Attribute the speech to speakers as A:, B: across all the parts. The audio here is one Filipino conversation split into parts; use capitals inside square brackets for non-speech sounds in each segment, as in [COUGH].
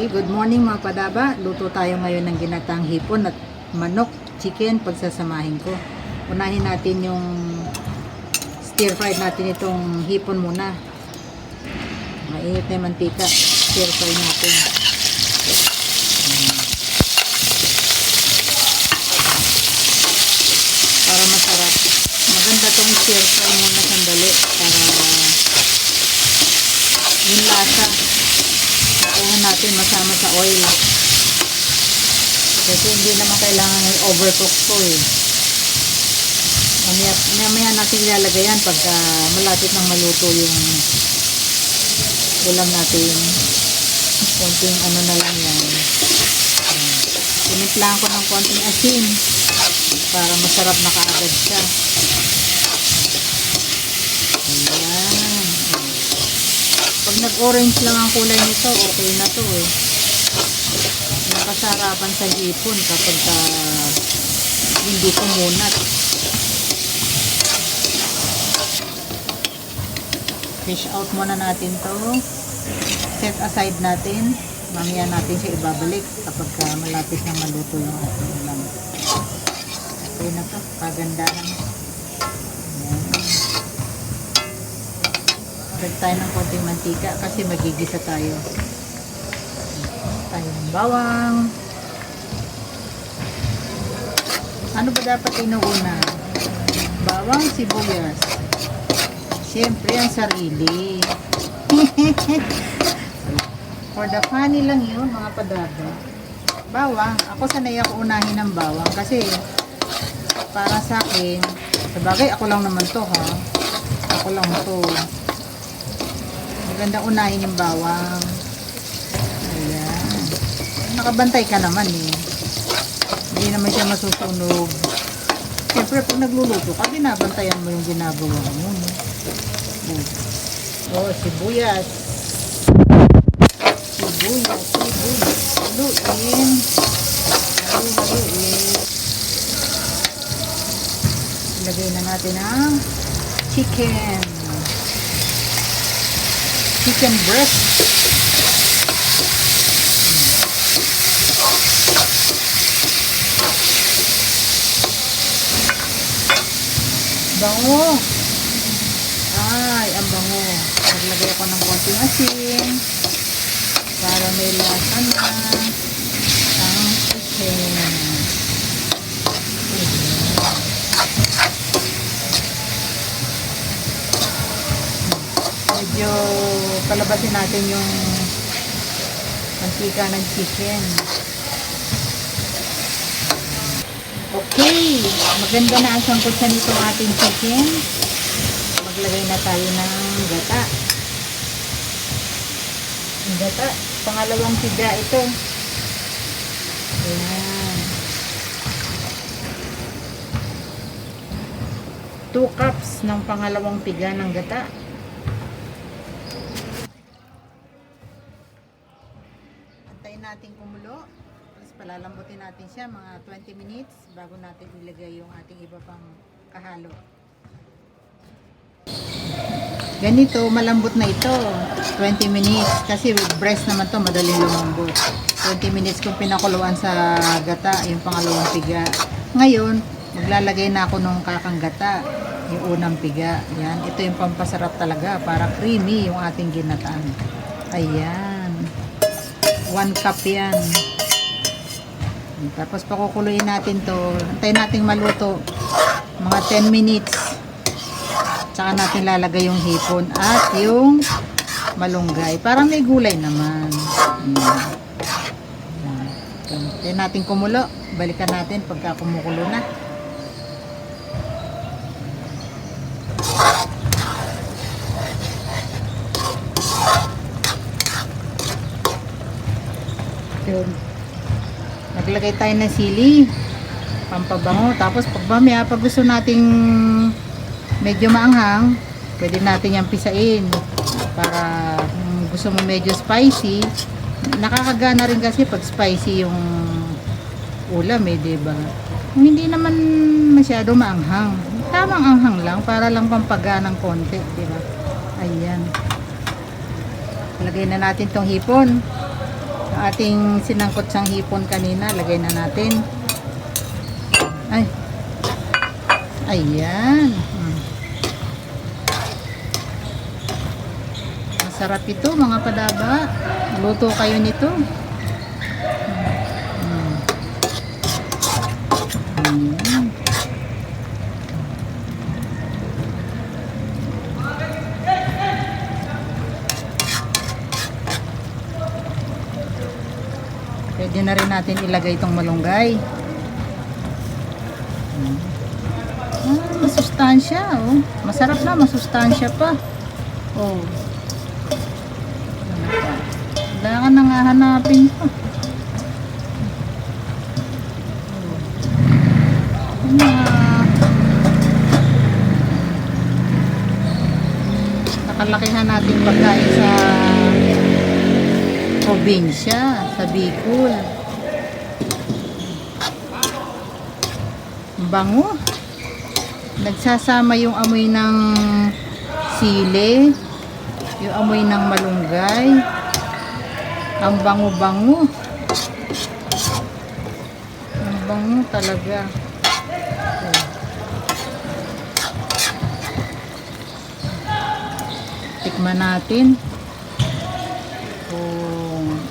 A: Okay, good morning mga padaba. Luto tayo ngayon ng ginatang hipon at manok, chicken, pagsasamahin ko. Unahin natin yung stir fried natin itong hipon muna. Mainit na yung mantika. Stir fry natin. Para masarap. Maganda tong stir fry muna sandali para yung lasa nakuha natin masama sa oil. Kasi hindi naman kailangan i-overcook to eh. Mamaya, mamaya natin ilalagay yan pagka malapit ng maluto yung ulam natin. Konting ano na lang yan. Tinimplahan ko ng konting asin para masarap na kaagad siya. Ayan. Pag nag-orange lang ang kulay nito, okay na to eh. Nakasarapan sa hipon kapag ka hindi kumunat. Fish out muna natin to. Set aside natin. Mamaya natin siya ibabalik kapag ka malapit na maluto yung ating ulam. Okay na to. Paganda na. Ayan. Lagyan tayo ng konting mantika kasi magigisa tayo. Tayo ng bawang. Ano ba dapat inuuna? Bawang, sibuyas. Siyempre, ang sarili. [LAUGHS] For the funny lang yun, mga padaba. Bawang. Ako sanay ako unahin ng bawang kasi para sa akin, sabagay ako lang naman to ha. Ako lang to. Maganda unahin yung bawang. Ayan. Nakabantay ka naman eh. Hindi naman siya masusunog. Siyempre, pag nagluluto ka, binabantayan mo yung ginagawa mo. No? Oh, sibuyas. Sibuyas, sibuyas. Haluin. Halu, haluin. Ilagay na natin ang chicken chicken breast. Bango. Ay, ang bango. Naglagay ako ng konting asin para may lasa na ang chicken. medyo palabasin natin yung mantika ng chicken. Okay, maganda na ang sangkot sa nito ating chicken. Maglagay na tayo ng gata. Gata, pangalawang tiga ito. Ayan. 2 cups ng pangalawang tiga ng gata. Antayin natin kumulo. Tapos palalambutin natin siya mga 20 minutes bago natin ilagay yung ating iba pang kahalo. Ganito, malambot na ito. 20 minutes. Kasi with breast naman to madaling lumambot. 20 minutes kung pinakuluan sa gata, yung pangalawang piga. Ngayon, maglalagay na ako nung kakang gata. Yung unang piga. Yan. Ito yung pampasarap talaga. Para creamy yung ating ginataan. Ayan. 1 cup yan. Tapos pakukuluin natin to. Antayin nating maluto. Mga 10 minutes. Tsaka natin lalagay yung hipon at yung malunggay. Para may gulay naman. Ayan. Ayan. Antayin natin kumulo. Balikan natin pagka kumukulo na. Yun. Naglagay tayo ng sili. Pampabango. Tapos pag mamaya, pag gusto nating medyo maanghang, pwede natin yung pisain. Para kung gusto mo medyo spicy, nakakagana rin kasi pag spicy yung ulam eh, di ba? Kung hindi naman masyado maanghang. Tamang anghang lang para lang pampaganang konti, di ba? Ayan. Lagay na natin tong hipon. Ating sinangkot sang hipon kanina, lagay na natin. Ay. Ayan. Hmm. Masarap ito mga padaba. Luto kayo nito. Hmm. Ayan. Pwede na rin natin ilagay itong malunggay. Hmm. Ah, masustansya, oh. Masarap na, masustansya pa. Oh. Kailangan nang hahanapin pa. Oh. Mga nakalakihan natin pagkain sa probinsya, sa Bicol. Bango. Nagsasama yung amoy ng sili, yung amoy ng malunggay. Ang bango-bango. Ang bango talaga. Tikman natin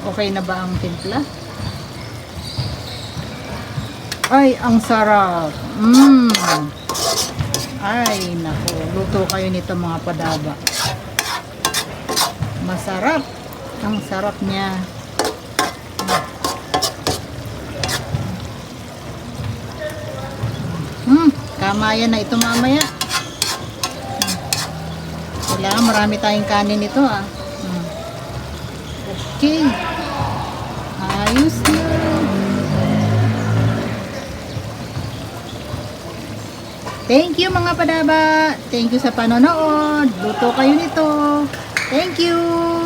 A: okay na ba ang timpla. Ay, ang sarap. Mmm. Ay, nako. Luto kayo nito mga padaba. Masarap. Ang sarap niya. Hmm, kamayan na ito mamaya. Kailangan marami tayong kanin ito ah. Hmm. Okay. Thank you mga padaba. Thank you sa panonood. Luto kayo nito. Thank you.